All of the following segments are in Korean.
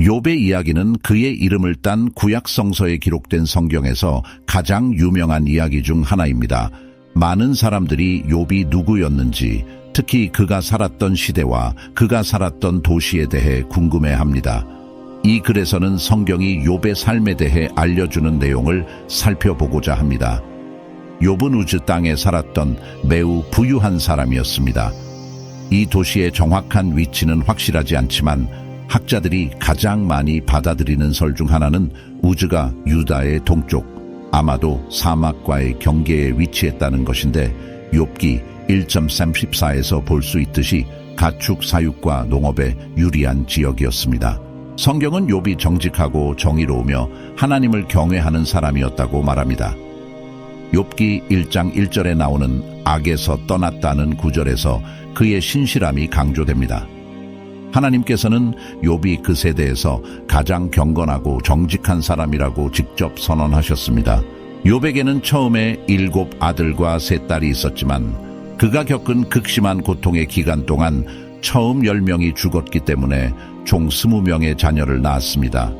욥의 이야기는 그의 이름을 딴 구약 성서에 기록된 성경에서 가장 유명한 이야기 중 하나입니다. 많은 사람들이 욥이 누구였는지, 특히 그가 살았던 시대와 그가 살았던 도시에 대해 궁금해합니다. 이 글에서는 성경이 욥의 삶에 대해 알려주는 내용을 살펴보고자 합니다. 욥은 우즈 땅에 살았던 매우 부유한 사람이었습니다. 이 도시의 정확한 위치는 확실하지 않지만 학자들이 가장 많이 받아들이는 설 중 하나는 우즈가 유다의 동쪽, 아마도 사막과의 경계에 위치했다는 것인데 욥기 1.34에서 볼 수 있듯이 가축 사육과 농업에 유리한 지역이었습니다. 성경은 욥이 정직하고 정의로우며 하나님을 경외하는 사람이었다고 말합니다. 욥기 1장 1절에 나오는 악에서 떠났다는 구절에서 그의 신실함이 강조됩니다. 하나님께서는 욥이 그 세대에서 가장 경건하고 정직한 사람이라고 직접 선언하셨습니다. 욥에게는 처음에 일곱 아들과 세 딸이 있었지만 그가 겪은 극심한 고통의 기간 동안 처음 열 명이 죽었기 때문에 총 스무 명의 자녀를 낳았습니다.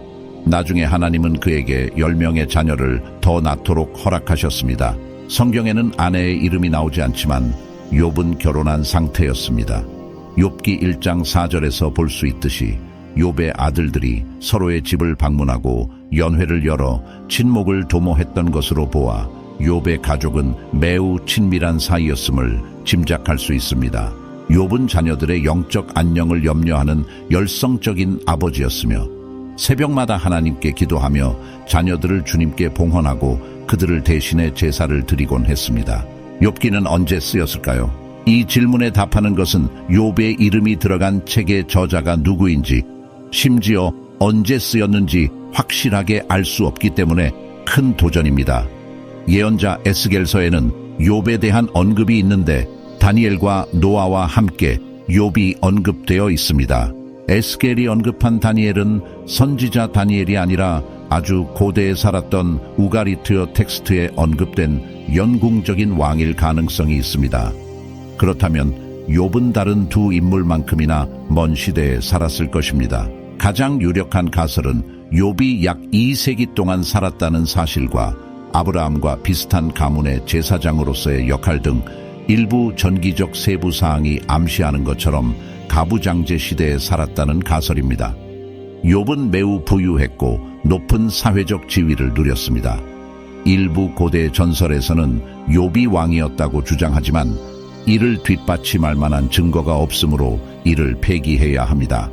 나중에 하나님은 그에게 열 명의 자녀를 더 낳도록 허락하셨습니다. 성경에는 아내의 이름이 나오지 않지만 욥은 결혼한 상태였습니다. 욥기 1장 4절에서 볼 수 있듯이 욥의 아들들이 서로의 집을 방문하고 연회를 열어 친목을 도모했던 것으로 보아 욥의 가족은 매우 친밀한 사이였음을 짐작할 수 있습니다. 욥은 자녀들의 영적 안녕을 염려하는 열성적인 아버지였으며 새벽마다 하나님께 기도하며 자녀들을 주님께 봉헌하고 그들을 대신해 제사를 드리곤 했습니다. 욥기는 언제 쓰였을까요? 이 질문에 답하는 것은 욥의 이름이 들어간 책의 저자가 누구인지 심지어 언제 쓰였는지 확실하게 알 수 없기 때문에 큰 도전입니다. 예언자 에스겔서에는 욥에 대한 언급이 있는데 다니엘과 노아와 함께 욥이 언급되어 있습니다. 에스겔이 언급한 다니엘은 선지자 다니엘이 아니라 아주 고대에 살았던 우가리트어 텍스트에 언급된 연궁적인 왕일 가능성이 있습니다. 그렇다면 욥은 다른 두 인물만큼이나 먼 시대에 살았을 것입니다. 가장 유력한 가설은 욥이 약 2세기 동안 살았다는 사실과 아브라함과 비슷한 가문의 제사장으로서의 역할 등 일부 전기적 세부 사항이 암시하는 것처럼 가부장제 시대에 살았다는 가설입니다. 욥은 매우 부유했고 높은 사회적 지위를 누렸습니다. 일부 고대 전설에서는 욥이 왕이었다고 주장하지만 이를 뒷받침할 만한 증거가 없으므로 이를 폐기해야 합니다.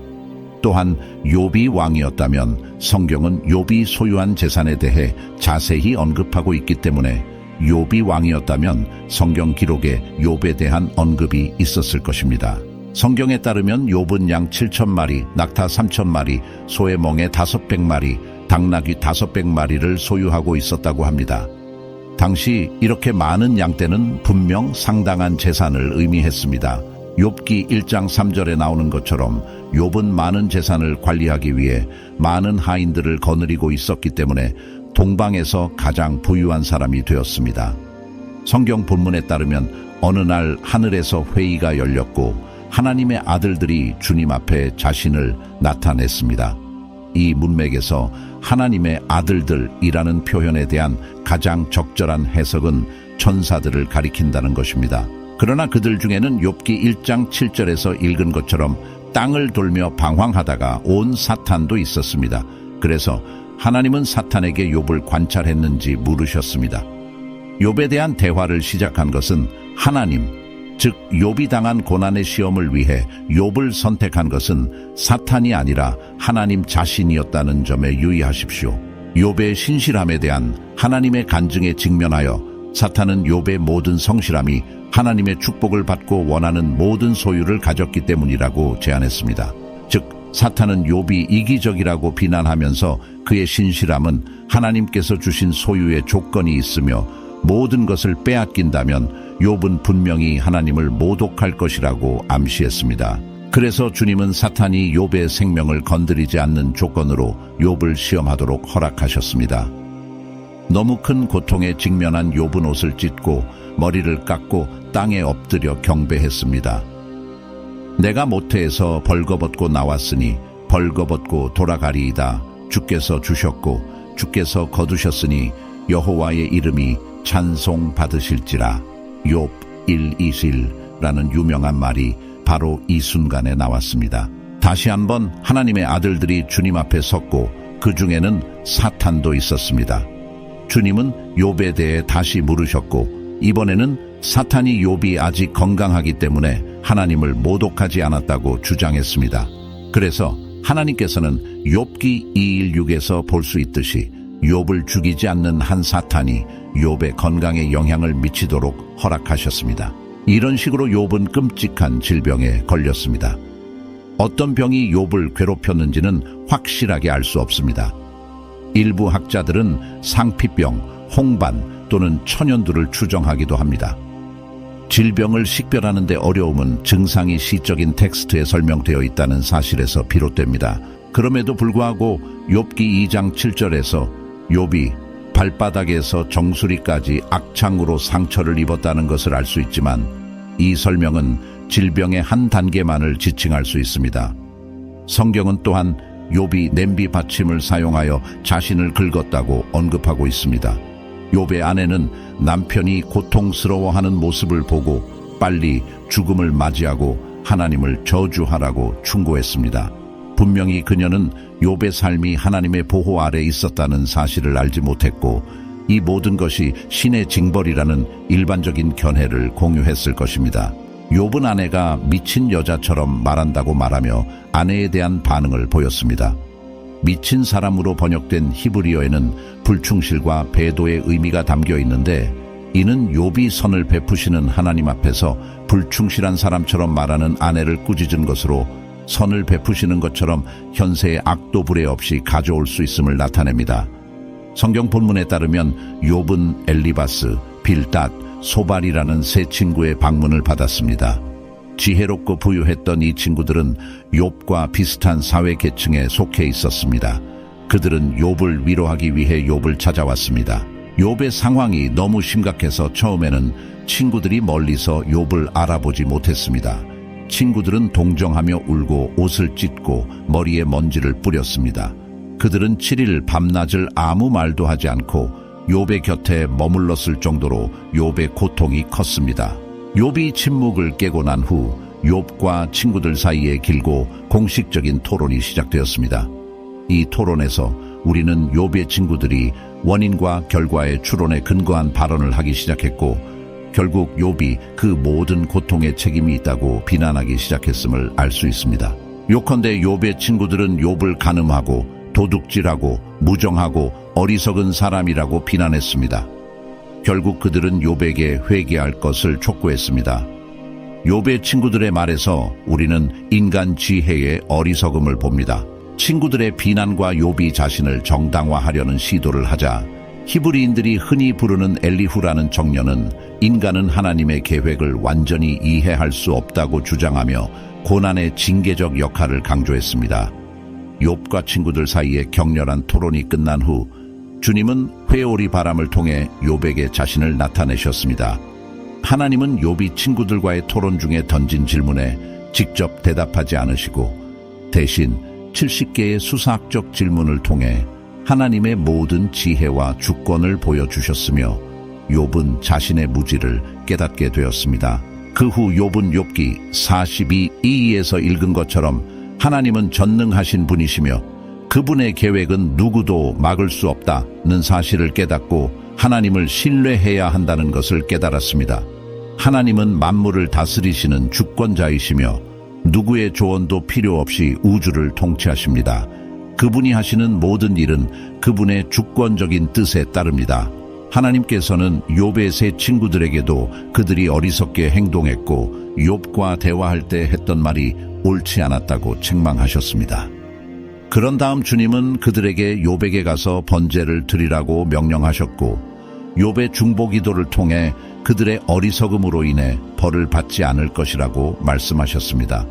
또한 욥이 왕이었다면 성경은 욥이 소유한 재산에 대해 자세히 언급하고 있기 때문에 욥이 왕이었다면 성경 기록에 욥에 대한 언급이 있었을 것입니다. 성경에 따르면 욥은 양 7천 마리, 낙타 3천 마리, 소의 멍에 500마리, 당나귀 500마리를 소유하고 있었다고 합니다. 당시 이렇게 많은 양떼는 분명 상당한 재산을 의미했습니다. 욥기 1장 3절에 나오는 것처럼 욥은 많은 재산을 관리하기 위해 많은 하인들을 거느리고 있었기 때문에 동방에서 가장 부유한 사람이 되었습니다. 성경 본문에 따르면 어느 날 하늘에서 회의가 열렸고 하나님의 아들들이 주님 앞에 자신을 나타냈습니다. 이 문맥에서 하나님의 아들들이라는 표현에 대한 가장 적절한 해석은 천사들을 가리킨다는 것입니다. 그러나 그들 중에는 욥기 1장 7절에서 읽은 것처럼 땅을 돌며 방황하다가 온 사탄도 있었습니다. 그래서 하나님은 사탄에게 욥을 관찰했는지 물으셨습니다. 욥에 대한 대화를 시작한 것은 하나님, 즉 욥이 당한 고난의 시험을 위해 욥을 선택한 것은 사탄이 아니라 하나님 자신이었다는 점에 유의하십시오. 욥의 신실함에 대한 하나님의 간증에 직면하여 사탄은 욥의 모든 성실함이 하나님의 축복을 받고 원하는 모든 소유를 가졌기 때문이라고 제안했습니다. 즉 사탄은 욥이 이기적이라고 비난하면서 그의 신실함은 하나님께서 주신 소유의 조건이 있으며 모든 것을 빼앗긴다면 욥은 분명히 하나님을 모독할 것이라고 암시했습니다. 그래서 주님은 사탄이 욥의 생명을 건드리지 않는 조건으로 욥을 시험하도록 허락하셨습니다. 너무 큰 고통에 직면한 욥은 옷을 찢고 머리를 깎고 땅에 엎드려 경배했습니다. 내가 모태에서 벌거벗고 나왔으니 벌거벗고 돌아가리이다. 주께서 주셨고 주께서 거두셨으니 여호와의 이름이 찬송 받으실지라. 욥 1이실라는 유명한 말이 바로 이 순간에 나왔습니다. 다시 한번 하나님의 아들들이 주님 앞에 섰고 그 중에는 사탄도 있었습니다. 주님은 욥에 대해 다시 물으셨고 이번에는 사탄이 욥이 아직 건강하기 때문에 하나님을 모독하지 않았다고 주장했습니다. 그래서 하나님께서는 욥기 2일 6에서 볼 수 있듯이 욥을 죽이지 않는 한 사탄이 욥의 건강에 영향을 미치도록 허락하셨습니다. 이런 식으로 욥은 끔찍한 질병에 걸렸습니다. 어떤 병이 욥을 괴롭혔는지는 확실하게 알 수 없습니다. 일부 학자들은 상피병, 홍반 또는 천연두를 추정하기도 합니다. 질병을 식별하는 데 어려움은 증상이 시적인 텍스트에 설명되어 있다는 사실에서 비롯됩니다. 그럼에도 불구하고 욥기 2장 7절에서 욥이 발바닥에서 정수리까지 악창으로 상처를 입었다는 것을 알 수 있지만 이 설명은 질병의 한 단계만을 지칭할 수 있습니다. 성경은 또한 욥이 냄비 받침을 사용하여 자신을 긁었다고 언급하고 있습니다. 욥의 아내는 남편이 고통스러워하는 모습을 보고 빨리 죽음을 맞이하고 하나님을 저주하라고 충고했습니다. 분명히 그녀는 욥의 삶이 하나님의 보호 아래 있었다는 사실을 알지 못했고 이 모든 것이 신의 징벌이라는 일반적인 견해를 공유했을 것입니다. 욥은 아내가 미친 여자처럼 말한다고 말하며 아내에 대한 반응을 보였습니다. 미친 사람으로 번역된 히브리어에는 불충실과 배도의 의미가 담겨 있는데 이는 욥이 선을 베푸시는 하나님 앞에서 불충실한 사람처럼 말하는 아내를 꾸짖은 것으로 선을 베푸시는 것처럼 현세의 악도 불에 없이 가져올 수 있음을 나타냅니다. 성경 본문에 따르면 욥은 엘리바스, 빌닷, 소발이라는 세 친구의 방문을 받았습니다. 지혜롭고 부유했던 이 친구들은 욥과 비슷한 사회 계층에 속해 있었습니다. 그들은 욥을 위로하기 위해 욥을 찾아왔습니다. 욥의 상황이 너무 심각해서 처음에는 친구들이 멀리서 욥을 알아보지 못했습니다. 친구들은 동정하며 울고 옷을 찢고 머리에 먼지를 뿌렸습니다. 그들은 7일 밤낮을 아무 말도 하지 않고 욥의 곁에 머물렀을 정도로 욥의 고통이 컸습니다. 욥이 침묵을 깨고 난 후 욥과 친구들 사이에 길고 공식적인 토론이 시작되었습니다. 이 토론에서 우리는 욥의 친구들이 원인과 결과의 추론에 근거한 발언을 하기 시작했고 결국 욥이 그 모든 고통에 책임이 있다고 비난하기 시작했음을 알 수 있습니다. 요컨대 욥의 친구들은 욥을 가늠하고 도둑질하고 무정하고 어리석은 사람이라고 비난했습니다. 결국 그들은 욥에게 회개할 것을 촉구했습니다. 욥의 친구들의 말에서 우리는 인간 지혜의 어리석음을 봅니다. 친구들의 비난과 욥이 자신을 정당화하려는 시도를 하자 히브리인들이 흔히 부르는 엘리후라는 청년은 인간은 하나님의 계획을 완전히 이해할 수 없다고 주장하며 고난의 징계적 역할을 강조했습니다. 욥과 친구들 사이에 격렬한 토론이 끝난 후 주님은 회오리 바람을 통해 욥에게 자신을 나타내셨습니다. 하나님은 욥이 친구들과의 토론 중에 던진 질문에 직접 대답하지 않으시고 대신 70개의 수사학적 질문을 통해 하나님의 모든 지혜와 주권을 보여주셨으며 욥은 자신의 무지를 깨닫게 되었습니다. 그 후 욥은 욥기 42, 2에서 읽은 것처럼 하나님은 전능하신 분이시며 그분의 계획은 누구도 막을 수 없다는 사실을 깨닫고 하나님을 신뢰해야 한다는 것을 깨달았습니다. 하나님은 만물을 다스리시는 주권자이시며 누구의 조언도 필요 없이 우주를 통치하십니다. 그분이 하시는 모든 일은 그분의 주권적인 뜻에 따릅니다. 하나님께서는 욥의 세 친구들에게도 그들이 어리석게 행동했고 욥과 대화할 때 했던 말이 옳지 않았다고 책망하셨습니다. 그런 다음 주님은 그들에게 욥에게 가서 번제를 드리라고 명령하셨고 욥의 중보 기도를 통해 그들의 어리석음으로 인해 벌을 받지 않을 것이라고 말씀하셨습니다.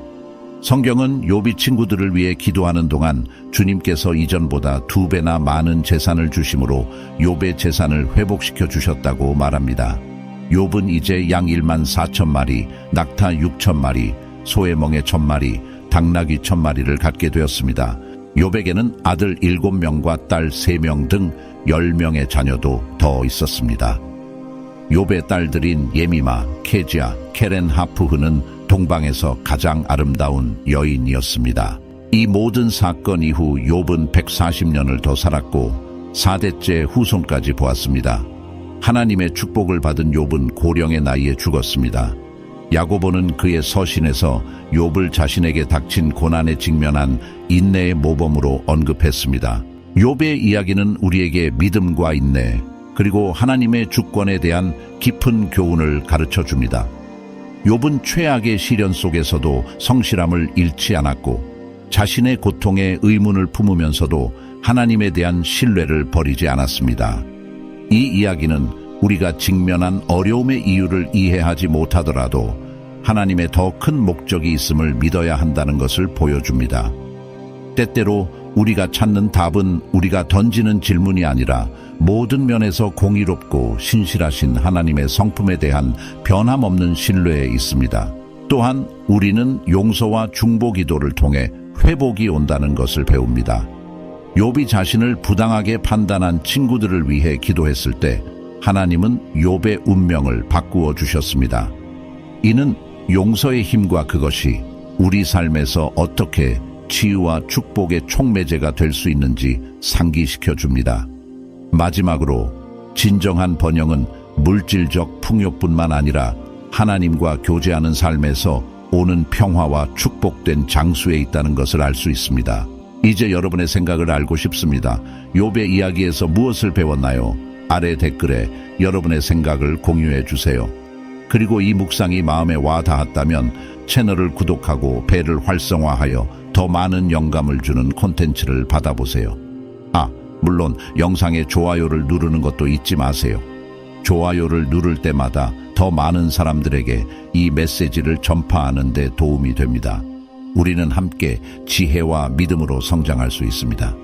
성경은 욥이 친구들을 위해 기도하는 동안 주님께서 이전보다 두 배나 많은 재산을 주심으로 욥의 재산을 회복시켜 주셨다고 말합니다. 욥은 이제 양 1만 4천 마리, 낙타 6천 마리, 소의 멍에 천 마리, 당나귀 천 마리를 갖게 되었습니다. 요백에는 아들 일곱 명과 딸세명등열 명의 자녀도 더 있었습니다. 욥의 딸들인 예미마, 케지아, 케렌 하프흐는 동방에서 가장 아름다운 여인이었습니다. 이 모든 사건 이후 욥은 140년을 더 살았고 4대째 후손까지 보았습니다. 하나님의 축복을 받은 욥은 고령의 나이에 죽었습니다. 야고보는 그의 서신에서 욥을 자신에게 닥친 고난에 직면한 인내의 모범으로 언급했습니다. 욥의 이야기는 우리에게 믿음과 인내, 그리고 하나님의 주권에 대한 깊은 교훈을 가르쳐 줍니다. 욥은 최악의 시련 속에서도 성실함을 잃지 않았고 자신의 고통에 의문을 품으면서도 하나님에 대한 신뢰를 버리지 않았습니다. 이 이야기는 우리가 직면한 어려움의 이유를 이해하지 못하더라도 하나님의 더 큰 목적이 있음을 믿어야 한다는 것을 보여줍니다. 때때로 우리가 찾는 답은 우리가 던지는 질문이 아니라 모든 면에서 공의롭고 신실하신 하나님의 성품에 대한 변함없는 신뢰에 있습니다. 또한 우리는 용서와 중보 기도를 통해 회복이 온다는 것을 배웁니다. 욥이 자신을 부당하게 판단한 친구들을 위해 기도했을 때 하나님은 욥의 운명을 바꾸어 주셨습니다. 이는 용서의 힘과 그것이 우리 삶에서 어떻게 치유와 축복의 촉매제가 될 수 있는지 상기시켜 줍니다. 마지막으로 진정한 번영은 물질적 풍요뿐만 아니라 하나님과 교제하는 삶에서 오는 평화와 축복된 장수에 있다는 것을 알 수 있습니다. 이제 여러분의 생각을 알고 싶습니다. 욥의 이야기에서 무엇을 배웠나요? 아래 댓글에 여러분의 생각을 공유해 주세요. 그리고 이 묵상이 마음에 와 닿았다면 채널을 구독하고 배를 활성화하여 더 많은 영감을 주는 콘텐츠를 받아보세요. 아, 물론 영상에 좋아요를 누르는 것도 잊지 마세요. 좋아요를 누를 때마다 더 많은 사람들에게 이 메시지를 전파하는 데 도움이 됩니다. 우리는 함께 지혜와 믿음으로 성장할 수 있습니다.